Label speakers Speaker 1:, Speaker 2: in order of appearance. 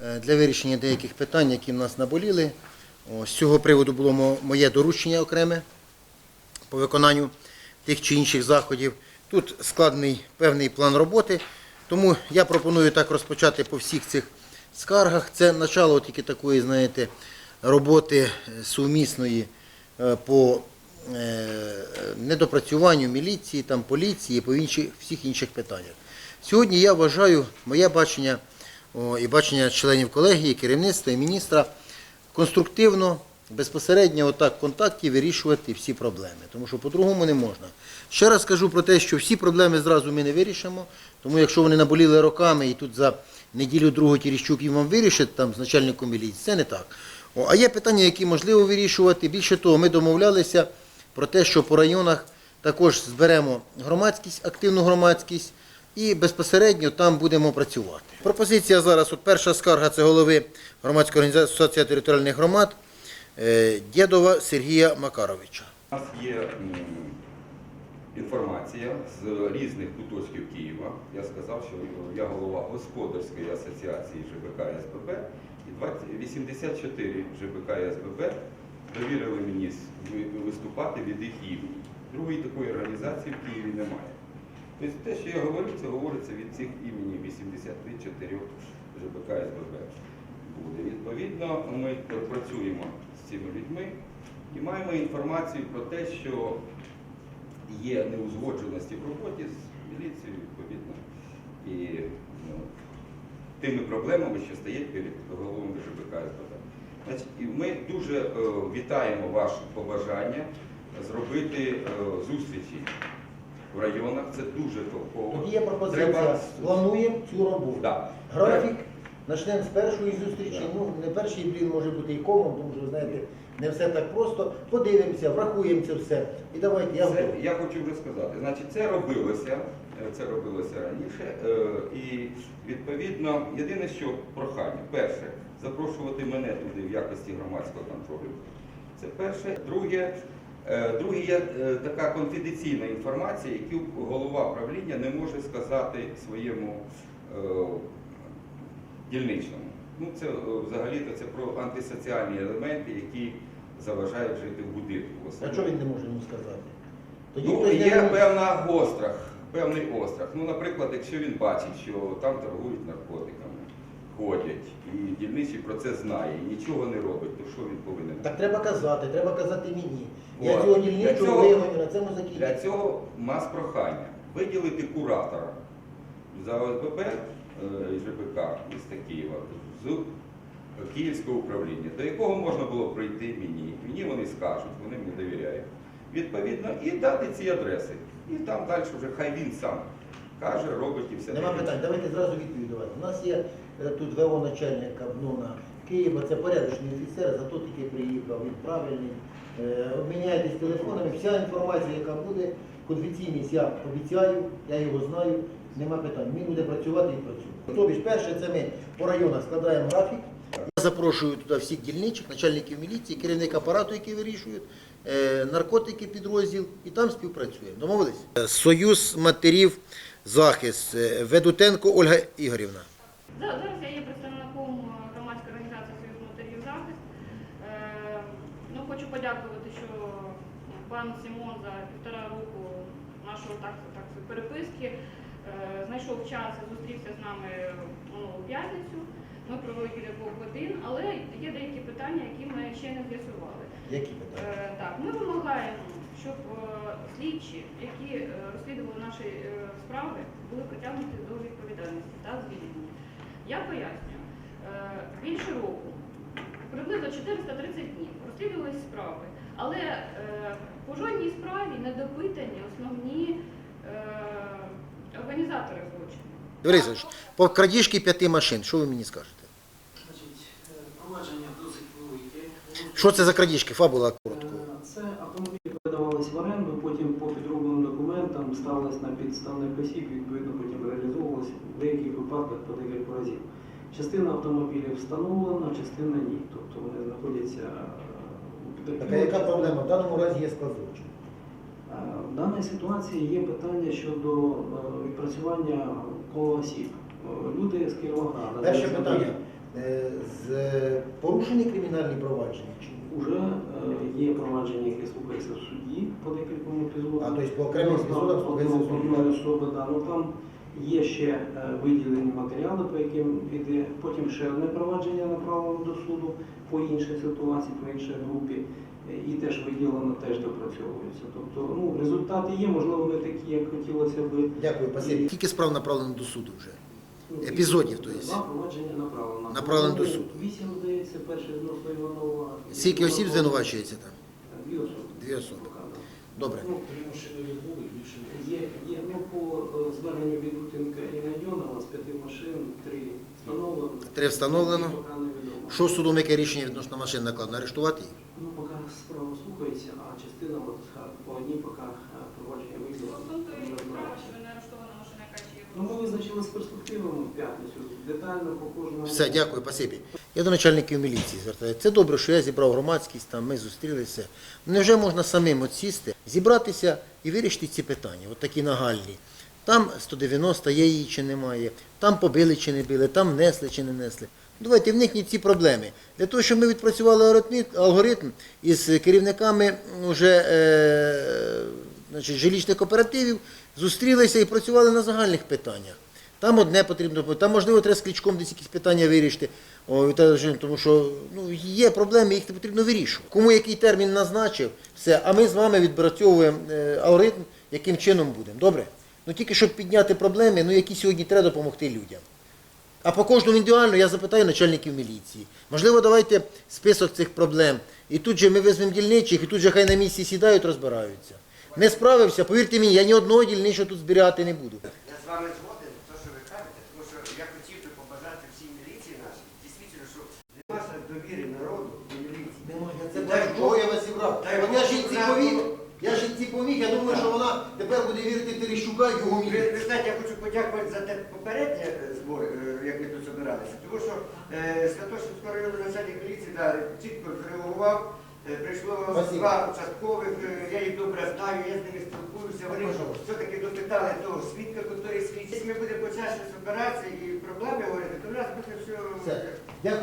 Speaker 1: е, для вирішення деяких питань, які в нас наболіли. З цього приводу було моє доручення окреме по виконанню тих чи інших заходів. Тут складений певний план роботи, тому я пропоную так розпочати по всіх цих скаргах. Це начало тільки такої, знаєте, роботи е, сумісної е, по недопрацюванню міліції, там, поліції, по інших, всіх інших питаннях. Сьогодні я вважаю, моє бачення і бачення членів колегії, керівництва і міністра конструктивно, безпосередньо отак в контакті вирішувати всі проблеми, тому що по-другому не можна. Ще раз кажу про те, що всі проблеми зразу ми не вирішимо, тому якщо вони наболіли роками і тут за неділю другу Тіріщук їм вам вирішить там з начальником міліції, це не так. О, а є питання, які можливо вирішувати. Більше того, ми домовлялися про те, що по районах також зберемо громадськість, активну громадськість і безпосередньо там будемо працювати. Пропозиція зараз, от перша скарга це голови громадської організації Асоціації територіальних громад е, Дєдова Сергія Макаровича.
Speaker 2: У нас є інформація з різних куточків Києва. Я сказав, що я голова господарської асоціації ЖБК СББ і 84 ЖБК СББ довірили мені виступати від їх імені. Другої такої організації в Києві немає. Тобто те, що я говорю, це говориться від цих імені 84 ЖБК СББ буде. Відповідно, ми працюємо з цими людьми і маємо інформацію про те, що є неузгодженості в роботі з міліцією, відповідно, і ну, тими проблемами, що стоять перед головами ЖБК СББ. Значить, ми дуже е, вітаємо ваше побажання зробити е, зустрічі в районах. Це дуже толково.
Speaker 1: Тоді є пропозиція.
Speaker 2: Треба-
Speaker 1: Плануємо цю роботу.
Speaker 2: Да.
Speaker 1: Графік почнемо з першої зустрічі. Ну, не перший блін може бути і комом, тому що, знаєте, не все так просто. Подивимося, врахуємо це все. І давайте, я
Speaker 2: Це, я хочу вже сказати. Значить, це робилося, е, це робилося раніше. е, І відповідно, єдине, що прохання. Перше, запрошувати мене туди в якості громадського контролю. Це перше. Друге, друге є е, така конфіденційна інформація, яку голова правління не може сказати своєму е, дільничному. Ну, це е, взагалі-то це про антисоціальні елементи, які заважають жити в будинку.
Speaker 1: А що він не може йому сказати? Тоді
Speaker 2: Ну,
Speaker 1: хтось не
Speaker 2: є певна острах, певний острах. Ну, наприклад, якщо він бачить, що там торгують наркотиками, ходять, і дільничий про це знає, і нічого не робить, то що він повинен?
Speaker 1: Так треба казати, треба казати мені. Я
Speaker 2: От.
Speaker 1: цього
Speaker 2: Для
Speaker 1: дільничого
Speaker 2: цього-
Speaker 1: вигоню, на цьому
Speaker 2: Для
Speaker 1: закінчу.
Speaker 2: цього мас прохання виділити куратора за ОСББ е, і ЖБК міста Києва з Київського управління, до якого можна було прийти мені. Мені вони скажуть, вони мені довіряють. Відповідно, і дати ці адреси. І там далі вже хай він сам каже, робить і все.
Speaker 1: Нема
Speaker 2: таке.
Speaker 1: питань, давайте зразу відповідь давати. У нас є е, тут ВО начальника НУНа Києва, це порядочний офіцер, зато тільки приїхав, він правильний. Е, Обміняйтесь телефонами, вся інформація, яка буде, конфіденційність я обіцяю, я його знаю, нема питань. Він буде працювати і працює. Тобто, перше, це ми по районах складаємо графік. Я запрошую туди всіх дільничих, начальників міліції, керівник апарату, які вирішують, е, наркотики підрозділ, і там співпрацюємо. Домовились? Е, Союз матерів захист. Ведутенко Ольга Ігорівна.
Speaker 3: За- Зараз я є представником е, громадської організації Союз матерів захист. Е, Ну, хочу подякувати, що пан Сімон за півтора року нашого так, так переписки е, знайшов час і зустрівся з нами минулу п'ятницю. Ми провели біля двох годин, але є деякі питання, які ми ще не з'ясували.
Speaker 1: Які питання?
Speaker 3: Е, Так, ми вимагаємо, щоб е, слідчі, які розслідували наші е, справи, були притягнуті до відповідальності та звільнені. Я пояснюю, е, більше року, приблизно 430 днів, розслідувалися справи, але е, по жодній справі не допитані основні е, організатори злочину.
Speaker 1: Борисович, по крадіжки п'яти машин, що ви мені скажете?
Speaker 4: Значить, провадження досить велике.
Speaker 1: Що це за крадіжки? Фабула коротко.
Speaker 4: Це автомобілі передавалися в оренду, потім по підробленим документам ставились на підставних осіб, відповідно потім деяких випадках по декілька разів. Частина автомобілів встановлена, частина ні. Тобто вони знаходяться е,
Speaker 1: Так, а яка проблема? В даному разі є склад злочину.
Speaker 4: Е, В даній ситуації є питання щодо е, відпрацювання кола осіб. Е, Люди з Кіровограда.
Speaker 1: Перше питання. З порушені кримінальні провадження чи ні?
Speaker 4: Уже є провадження, яке слухається в суді по декільком епізодам.
Speaker 1: А, тобто по окремих епізодах слухається в суді,
Speaker 4: особи, да. Ну там є ще е, виділені матеріали, по яким іде. Потім ще одне провадження направлено до суду по іншій ситуації, по іншій групі. е, І теж виділено, теж допрацьовується. Тобто, ну, результати є, можливо, не такі, як хотілося би.
Speaker 1: Дякую, спасибі. Скільки справ направлено до суду вже?
Speaker 4: Ну,
Speaker 1: Епізодів, то є?
Speaker 4: Два провадження направлено.
Speaker 1: Направлено до
Speaker 4: Ну,
Speaker 1: суду.
Speaker 4: Вісім, здається, перше відносно Іванова.
Speaker 1: Скільки осіб звинувачується там?
Speaker 4: Дві особи.
Speaker 1: Дві особи.
Speaker 4: Да.
Speaker 1: Добре.
Speaker 4: Ну, Є, є, ну, по е, зверненню від Лутенка і Найдьонова з п'яти машин, три встановлено.
Speaker 1: Три встановлено. Що судом яке рішення відносно машин накладно? Арештувати їх?
Speaker 4: Ну, поки справа слухається, а частина от, по одній поки а, провадження
Speaker 3: машина, яка чи
Speaker 4: Ну, ми визначили з перспективами в п'ятницю, детально по кожному.
Speaker 1: Все, дякую, спасибі. Я до начальників міліції звертаюся. Це добре, що я зібрав громадськість, там ми зустрілися. Невже можна самим от сісти, зібратися і вирішити ці питання, от такі нагальні. Там 190 є її чи немає, там побили чи не били, там внесли чи не несли. Давайте вникніть ці проблеми. Для того, щоб ми відпрацювали алгоритм- із керівниками вже, е, значить, жилищних кооперативів, зустрілися і працювали на загальних питаннях. Там одне потрібно, там можливо треба з кличком десь якісь питання вирішити. О, тому що ну, є проблеми, їх потрібно вирішувати. Кому який термін назначив, все, а ми з вами відпрацьовуємо е, алгоритм, яким чином будемо. Добре? Ну тільки щоб підняти проблеми, ну які сьогодні треба допомогти людям. А по кожному індивідуально я запитаю начальників міліції. Можливо, давайте список цих проблем. І тут же ми візьмемо дільничих, і тут же хай на місці сідають, розбираються. Не справився, повірте мені, я ні одного дільничого тут збирати не буду.
Speaker 5: Я з вами згоден, те, що ви кажете, тому що я хотів би побажати всій міліції нашій, дійсно, що немає довіри народу до міліції.
Speaker 1: Це бачу, чого я вас зібрав.
Speaker 5: Дай
Speaker 1: От я
Speaker 5: Бог,
Speaker 1: жінці
Speaker 5: щоб
Speaker 1: я жінці поміг, я думаю, що вона тепер буде вірити Терещука і його міліцію.
Speaker 5: ви знаєте, я хочу подякувати за те попереднє е, збори, е, як ми тут збиралися, тому що е, Святошинського району начальник міліції да, чітко зреагував. Е, Прийшло
Speaker 1: Спасибо.
Speaker 5: два участкових, е, я їх добре знаю, я з ними спілкуюся. Вони
Speaker 1: Пожалуйста.
Speaker 5: все-таки допитали того свідка, який свідчить. Ми будемо почаще збиратися і проблеми говорити, то в нас буде все.
Speaker 1: Все. Дякую.